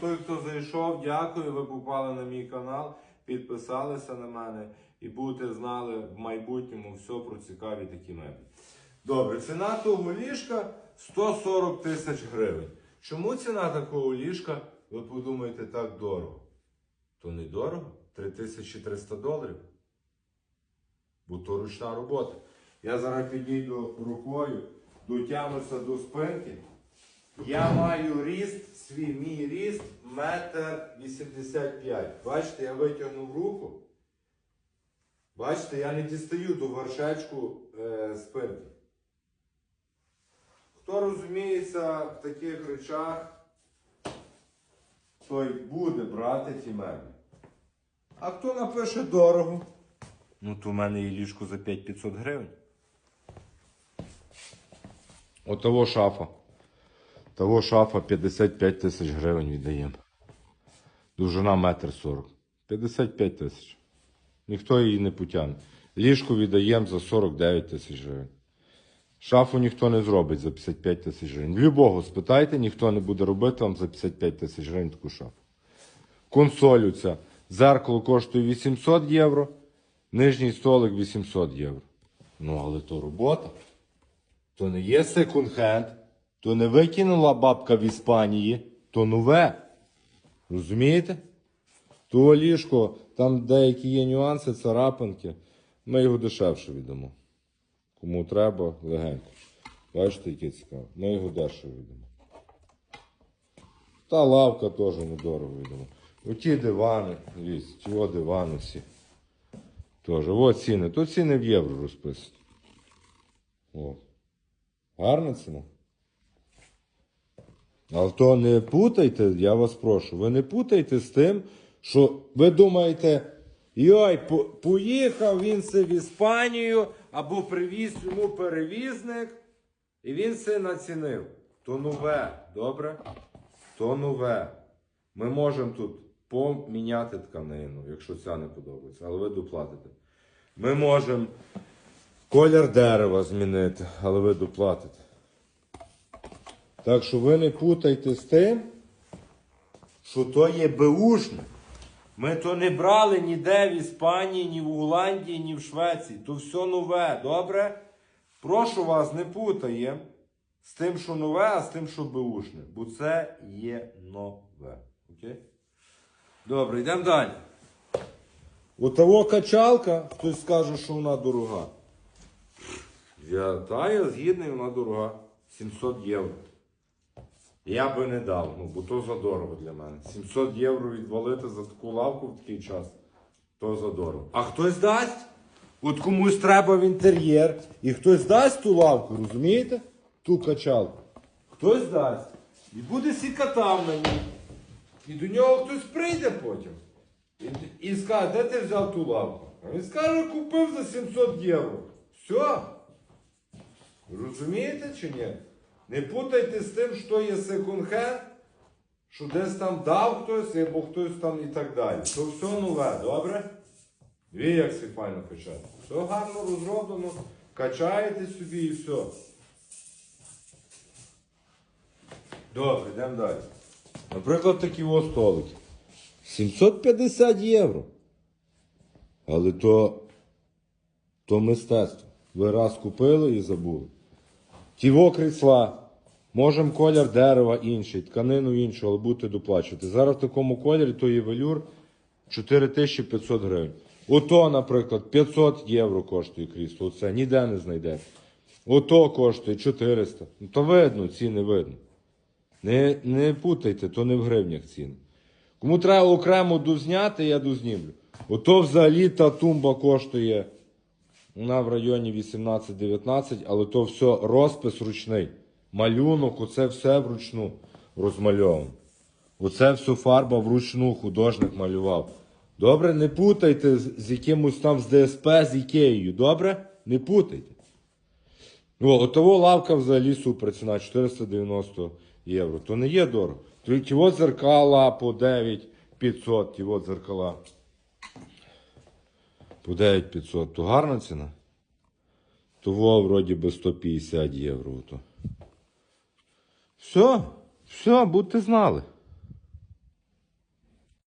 Той, хто зайшов, дякую. Ви попали на мій канал, підписалися на мене і будете знали в майбутньому все про цікаві такі меблі. Добре, ціна того ліжка 140 тисяч гривень. Чому ціна такого ліжка, ви подумаєте, так дорого? То не дорого? 3300 доларів. Бо то ручна робота. Я зараз підійду рукою, дотягнуся до спинки. Я маю ріст, свій мій ріст метр 85. Бачите, я витягнув руку. Бачите, я не дістаю до вершечку е, спинки. Хто розуміється в таких речах, той буде брати ті меблі. А хто напише дорого? Ну, то в мене є ліжко за 5500 гривень. Отого шафа. Того шафа 55 тисяч гривень віддаємо. Довжина метр сорок. 55 тисяч. Ніхто її не потягне. Ліжку віддаємо за 49 тисяч гривень. Шафу ніхто не зробить за 55 тисяч гривень. Любого спитайте, ніхто не буде робити вам за 55 тисяч гривень таку шафу. Консоль ця. Зеркало коштує 800 євро, нижній столик 800 євро. Ну, але то робота. То не є секонд-хенд, то не викинула бабка в Іспанії, то нове. Розумієте? То ліжко, там деякі є нюанси, царапинки. Ми його дешевше віддамо. Кому треба, легенько. Бачите, яке цікаво. Ми його дешево віддамо. Та лавка теж недорого віддамо. Оті дивани, дивіться, ті дивани всі. Теж. От ціни. Тут ціни в євро розписані. О. Гарна ціна. Але то не путайте, я вас прошу, ви не путайте з тим, що ви думаєте, йой, по- поїхав він це в Іспанію або привіз йому перевізник, і він це націнив. То нове, добре? То нове. Ми можемо тут поміняти тканину, якщо ця не подобається, але ви доплатите. Ми можемо колір дерева змінити, але ви доплатите. Так що ви не путайте з тим, що то є беушне. Ми то не брали ніде в Іспанії, ні в Голландії, ні в Швеції. То все нове, добре? Прошу вас, не путаємо з тим, що нове, а з тим, що беушне. Бо це є нове. Окей? Добре, йдемо далі. У того качалка, хтось скаже, що вона дорога. Я, та, я згідний, вона дорога. 700 євро. Я би не дав, ну, бо то задорого для мене. 700 євро відвалити за таку лавку в такий час, то задорого. А хтось дасть? От комусь треба в інтер'єр, і хтось дасть ту лавку, розумієте? Ту качалку. Хтось дасть. І буде сікатав на ній. І до нього хтось прийде потім. І, і скаже, де ти взяв ту лавку? А він скаже, купив за 700 євро. Все. Розумієте чи ні? Не путайте з тим, що є секонд-хенд, що десь там дав хтось, або хтось там і так далі. То все нове, добре? Дві як файно качати. Все гарно розроблено, качаєте собі і все. Добре, йдемо далі. Наприклад, такі ось столики. 750 євро. Але то, то мистецтво. Ви раз купили і забули. Тіво крісла. Можемо колір дерева інший, тканину іншу, але будете доплачувати. Зараз в такому кольорі то є велюр 4500 гривень. Ото, наприклад, 500 євро коштує крісло. Оце ніде не знайдете. Ото коштує 400. Ну, то видно, ціни видно. Не, не путайте, то не в гривнях ціни. Кому треба окремо дозняти, я дознімлю. Ото взагалі та тумба коштує. Вона в районі 18-19, але то все розпис ручний. Малюнок, оце все вручну розмальовано. Оце все фарба вручну художник малював. Добре, не путайте з, якимось там з ДСП, з Ікеєю. Добре? Не путайте. О, отого лавка взагалі супер ціна 490 євро. То не є дорого. Ті от зеркала по 9500, ті от зеркала. По 9500. То гарна ціна? Того вроді би 150 євро. То. Все, все, будьте знали.